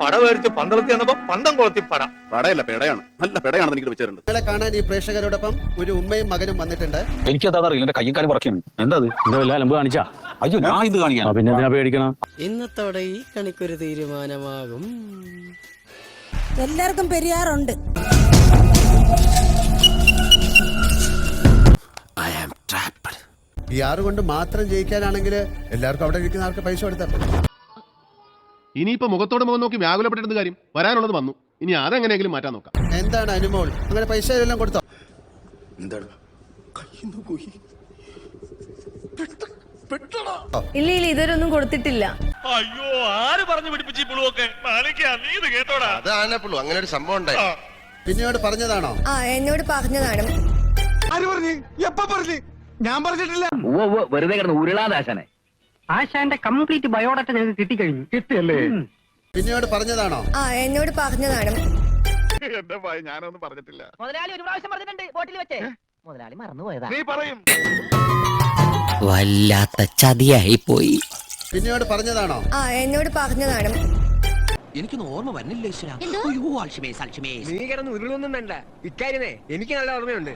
പട പന്തളത്തി എന്നപ്പോ പന്തം കൊളത്തി പട. പടയല്ല പെടയാണ്. നല്ല പെടയാണ് എനിക്ക് വെച്ചിട്ടുണ്ട്. നിങ്ങളെ കാണാൻ ഈ പ്രേക്ഷകരോടൊപ്പം ഒരു ഉമ്മയും മകനും വന്നിട്ടുണ്ട്. എനിക്ക് അതാ അറിയില്ല എന്റെ കയ്യും കാലം പറക്കുന്നു എന്താ അലമ്പ് കാണിച്ചാ? അയ്യോ ഞാൻ ഇത് കാണിക്കാം പിന്നെ എന്തിനാ പേടിക്കണം? ഇന്നത്തോടെ ഈ കണിക്കൊരു തീരുമാനമാകും. എല്ലാവർക്കും പെരിയാറുണ്ട്. ഈ ആറ് കൊണ്ട് മാത്രം ജയിക്കാനാണെങ്കിൽ എല്ലാവർക്കും അവിടെ ഇരിക്കുന്ന ആൾക്ക് പൈസ കൊടുത്താൽ. ഇനിയിപ്പോ മുഖത്തോട് മുഖം നോക്കി വ്യാകുലപ്പെട്ടിരുന്ന കാര്യം വരാനുള്ളത് വന്നു. ഇനി അതെങ്ങനെയെങ്കിലും മാറ്റാൻ നോക്കാം. എന്താണ് അനുമോൾ? അങ്ങനെ പൈസ എല്ലാം കൊടുത്തോ? ഇല്ല ഇല്ല ഇതുവരൊന്നും കൊടുത്തിട്ടില്ല. അയ്യോ ആര് പറഞ്ഞു പിടിപ്പിച്ചു പുളുവൊക്കെ? നീ ഇത് കേട്ടോടാ. അതാണ് പുള്ളു അങ്ങനെ ഒരു സംഭവം ഉണ്ടായി. പിന്നോട് പറഞ്ഞതാണോ? ആ എന്നോട് പറഞ്ഞതാണ് ആര് പറഞ്ഞു? എപ്പ പറഞ്ഞു? ഞാൻ പറഞ്ഞിട്ടില്ല. വെറുതെ കിടന്ന് ഉരുളാദാശനെ. ആശാന്റെ കംപ്ലീറ്റ് ബയോഡാറ്റ ഞങ്ങൾക്ക് കിട്ടിക്കഴിഞ്ഞു. കിട്ടിയല്ലേ? പിന്നോട് പറഞ്ഞതാണോ? ആ എന്നോട് പറഞ്ഞതാണ്. എന്റെ ഭയ ഞാനൊന്നും പറഞ്ഞിട്ടില്ല. മുതലാളി ഒരു പ്രാവശ്യം പറഞ്ഞിട്ടുണ്ട് ബോട്ടിൽ വെച്ചേ. മുതലാളി മറന്നുപോയതാ. നീ പറയും. വല്ലാത്ത ചതിയായി പോയി പിന്നോട് പറഞ്ഞതാണോ? ആ എന്നോട് പറഞ്ഞതാണ്. എനിക്കൊന്നും ഓർമ്മ വരുന്നില്ല ഈശ്വര? അയ്യോ അൽഷിമേസ് അൽഷിമേസ് നീ കിടന്ന് ഉരുളൊന്നും വേണ്ട. ഇക്കാര്യമേ എനിക്ക് നല്ല ഓർമ്മയുണ്ട്.